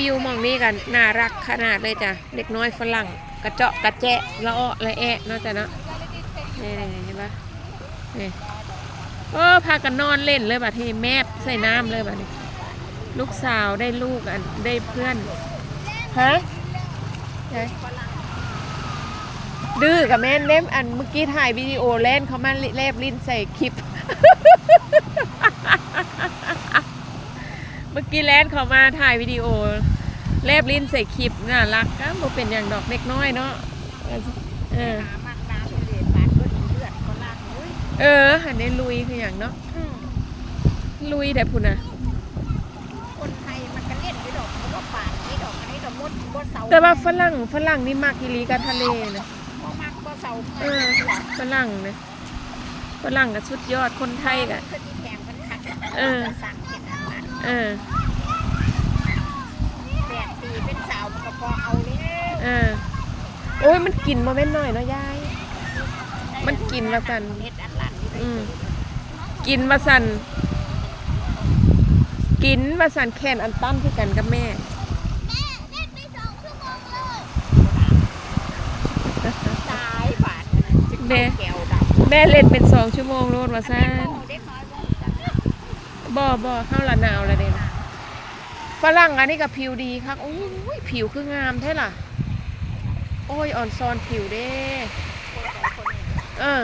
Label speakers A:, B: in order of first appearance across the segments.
A: วิวมองนี้กันน่ารักขนาดเลยจ้ะเด็กน้อยฝรั่งกระเจาะกระแจะละอ้อละแอะเนาะจ้ะเนาะนี่เห็นปะนี่โอ้พากันนอนเล่นเลยบัดทีแมบใส่น้ำเลยบัดนี้ ลูกสาวได้ลูกอันได้เพื่อนฮะดื้อกับแม่เล่มอันเมื่อกี้ถ่ายวิดีโอเล่นเขามาแลบลิ้นใส่คลิป เมื่อกี้แลนเขามาถ่ายวิดีโอแลบลิ้นใส่คลิปน่ารักก็บ่เป็นอย่างดอกเล็กน้อยเนาะเออ
B: หามากน้ำเลยบาดก็ดีเลือดก็ลากเฮ้ย
A: เออหันนี้ลุยคืออย่างเนาะลุยแต่พุ่นน่ะ
B: คนไทยมันก็เล่นไม่ดอกมันก็ป่านไม่ดอกอันนี้ดอกมดมดเสา
A: แต่ว่าฝรั่งฝรั่งนี่มักอีหลีกับทะเลนะ
B: พอมากก็เสา
A: เออฝรั่งนะฝรั่งกับสุดยอดคนไทยกะ
B: คือที่แข่งกันขัด
A: เออ
B: สั่ง เห็นอันนั้น
A: เออ
B: แปดปีเป็นสาวมันก็พอเอาเลย
A: เออ โอ้ยมันกินมาแม่นหน่อยเนาะยาย มันกินแล้วกัน
B: เน็ตอันหลังนี่ไป
A: อืม กินมาสัน กินมาสันแคนอันตั้นคือกันกับแม่
B: ตายบาดจะ
A: แม่
B: เข้าแก้วดำ
A: แม่เล่นเป็นสองชั่วโมงโลดว่า
B: อัน
A: ซ่า
B: นี้โง่เด็กน้อย บ่
A: บ่เข้าละนาวละเด่นฝรั่งอันนี้กับผิวดีครับโอ้ยผิวคืองามแท้ล่ะ โอ้ยอ่อนซอนผิวเด้เออ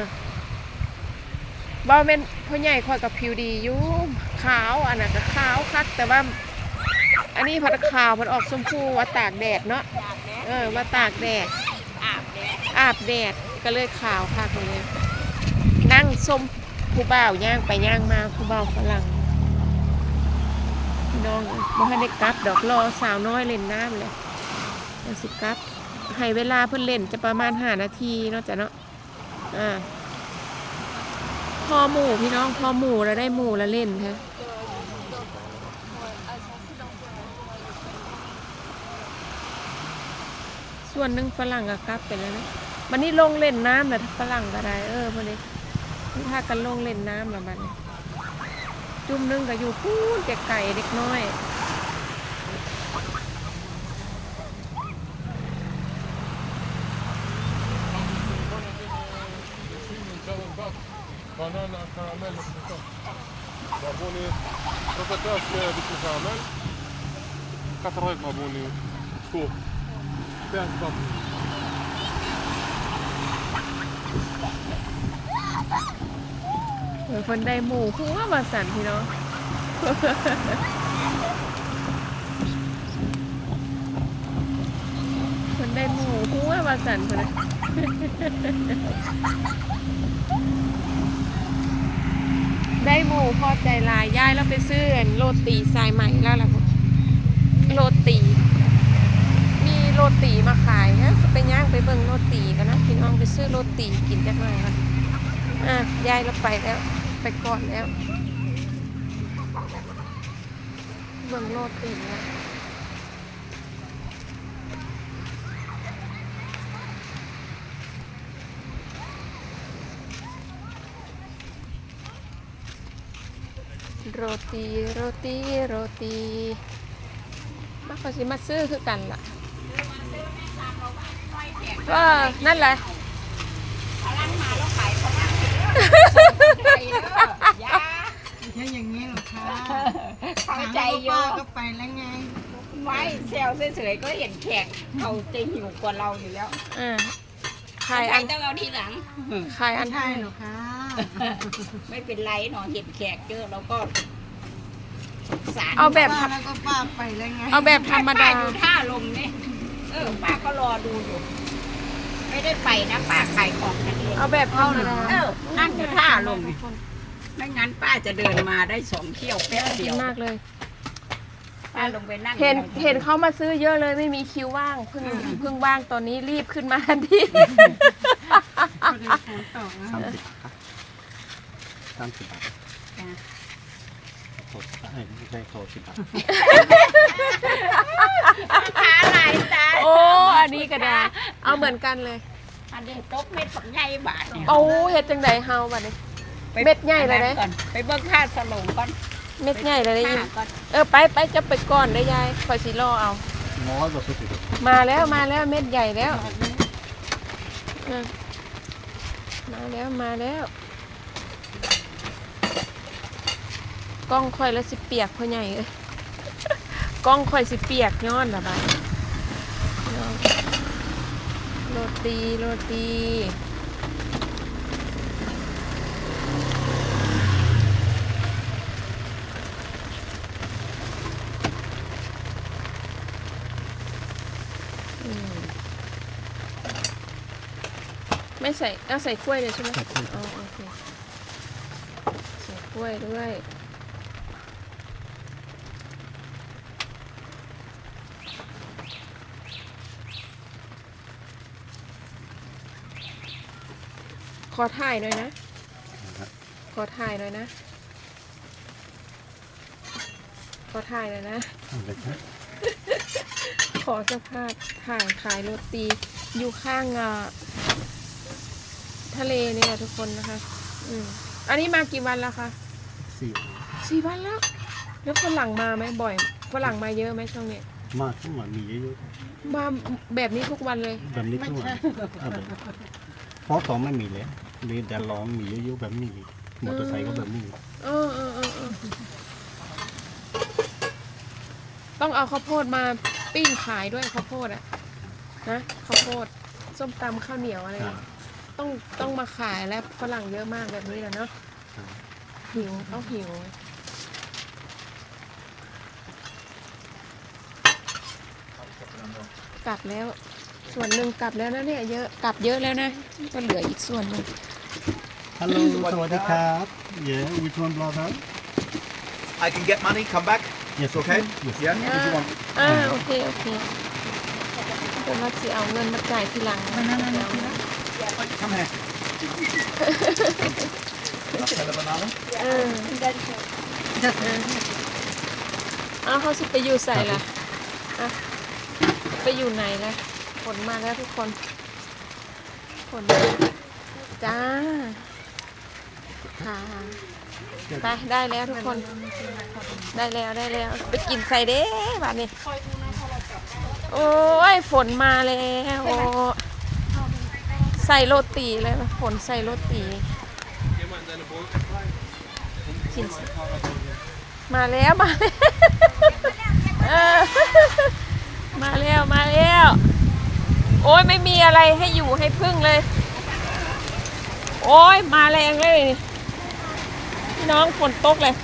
A: บ่แม่นพ่อใหญ่คอยกับผิวดีอยู่ขาวอันน่ะก็ขาวคักแต่ว่า อันนี้พัดขาวมันออกชมพูว่าตากแดดเนาะเออว่าตากแดด
B: อาบแดด
A: อาบแดดก็เลยขาวคักเลยนั่งส้มผู้บ่าวย่างไปย่างมาผู้บ่าวฝรั่ง น้องบ่ให้ได้กลับดอกรอสาวน้อยเล่นน้ำเลยเอาสิกลับให้เวลาเพิ่นเล่นจะประมาณห้านาทีเนาะจ้ะเนาะอ่าพอหมู่พี่น้องพอหมู่แล้วได้หมู่แล้วเล่นฮะส่วนหนึ่งฝรั่งก็กลับไปแล้วนะวันนี้ลงเล่นน้ำแหละฝรั่งก็ได้เออพอดีนี่พากันลงเล่นน้ำแล้วบัดนี้ จุ่มนึงก็อยู่พูนแก่ไก่เล็กน้อย
C: บานานาคาราเาบูนีรสชาติบิสคารา
A: เม
C: ลคัตรอยบาบูนีสูบป้งบัก Oh!
A: หมือนคนได้หมู่หัวมาสั่นพี่น้องคนได้หมู่หัวมาสั่นคนนะได้หมูพอใจลายย้ายแล้วไปซื้อโรตีสายใหม่แล้วล่ะโรตีมีโรตีมาขายนะไปย่างไปเบิ่งโรตีกันนะพี่น้องไปซื้อโรตีกินจักหน่อยกัน อะยายเราไปแล้ว ไปก่อนแล้ว เบิ่งโลดตีนนะโรตีโรตีโรตีมาเขาสิมาซื้อคือกันล่ะก็นั่นแหละ
D: ไม่ใช่อย่างนี้หรอกค่ะ
B: เข้าใจเย
D: ป้า
B: อะ
D: ก็ไปแล้วไง
B: ไม่เซลเฉยๆก็เห็นแขกเขาจะหิวกว่าเราอยู่แล้ว
A: อ่าขายอัน
B: ต้องเอาทีหลัง
A: ขายอัน
D: ใช่หรอกค่ะ
B: ไม่เป็นไรเนาะเห็นแขกเยอะเราก็สาร
A: เอาแบบ
D: ป้าแล้วก็ป้าไปแล้วไง
A: เอาแบบธรรมดา
B: ป้อยู่ท่าลมนี่เออป้าก็รอดูอยู่ ไม่ได้ไปนะป้าขายของนั่นเอง
A: เอาแบบธรรมดา
B: เออนั่งอยู่ท่าลมไม่งั้นป้าจะเดินมาได้สองเที่ยวแป๊บ
A: ดี
B: เดียว
A: มากเลย
B: ป้าลงไปนั่ง
A: เห็น
B: อยู่
A: เห็นเขามาซื้อเยอะเลยไม่มีคิวว่างเพิ่งเพิ่งว่างตอนนี้รีบขึ้นมาทันที
D: พอดีฝนตกนะ
E: สามสิบบาทโทษไม่ใช่โทษสิบบาท
B: ขาลายตาย
A: โอ้อันนี้ก็ได้ เอาเห มือนกันเลย
B: อันนี้ตกเม็ดฝักใหญ่บาทเนี่ย
A: โอ้เฮ็ดจังไดเฮาบัดนี้เม็ดใหญ่เลยเด้
B: ก่อนไปเบิ่งค่าสลงก่อน
A: เม็ดใหญ่เลยได้ยิน
B: ป้าก็
A: เออไปไปจะไปก่อนได้ยายคอยสิรอเอา
E: น้อยกว่าสุด
A: มาแล้วมาแล้วเม็ดใหญ่แล้วเออมาแล้วมาแล้วกล้องคอยแล้วสิเปียกพ่อใหญ่เอ้ยกล้องคอยสิเปียกย้อนละบายย้อน โรตีโรตีอืมไม่ใส่เอาใส่กล้วยเลยใช่ไหมอ๋อโอเค ใส่กล้วยด้วย ขอถ่ายหน่อยนะ ขอถ่ายหน่อยนะ ขอถ่ายหน่อยนะ ขอสภาพถ่ายขายโรตีอยู่ข้างอะทะเลเนี่ยทุกคนนะคะ อืมอันนี้มากี่วันแล้วคะ
E: สี่
A: สี่วันแล้ว แล้วฝรั่งมาไหมบ่อยฝรั่งมาเยอะไหมช่วงนี้
E: มากขึ้นมามีเยอะ
A: มาแบบนี้ทุกวันเลย
E: ๆแบบนี้ทุกวันเพราะต่อไม่มีเลย มีแต่ล้อมมีเยอะๆแบบนี้มอเตอร์ไซค์ก็แบบนี้
A: เออเออเออเออต้องเอาข้าวโพดมาปิ้งขายด้วยข้าวโพดอะนะข้าวโพดส้มตำข้าวเหนียวอะไร
E: ครับ
A: ต้องต้องมาขายแล้วฝรั่งเยอะมากแบบนี้แหละเนาะ
E: ครับ
A: หิวต้องหิว กลับแล้ว ส่วนหนึ่งกลับแล้วนะเนี่ยเยอะกลับเยอะแล้วนะก็เหลืออีกส่วนหนึ่ง
E: ฮัลโหลสวัสดีครับ yeah which one brother
F: I can get money, come back.
E: yes
F: Okay?
E: yes
F: Yeah?
E: Which you want?
A: อ่าโอเค โอเคเดี๋ยวมาสิเอาเงินมาจ่ายทีหลังนะเดี๋ยว
F: Come here. That's a banana.
A: เออเอาเขาสิไปอยู่ใส่ละอะไปอยู่ไหนละฝนมาแล้วทุกคนฝนมา จ้า ค่ะ ไปได้แล้วทุกคน ได้แล้วได้แล้ว ไปกินใส่เด้บานนี้โอ้ยฝนมาแล้วโอ้ใส่โรตีเลยนะฝนใส่โรตีกินมาแล้วมาแล้วมาแล้วมาแล้ว โอ้ยไม่มีอะไรให้อยู่ให้พึ่งเลย โอ้ยมาแรงเลย พี่น้องฝนตกเลย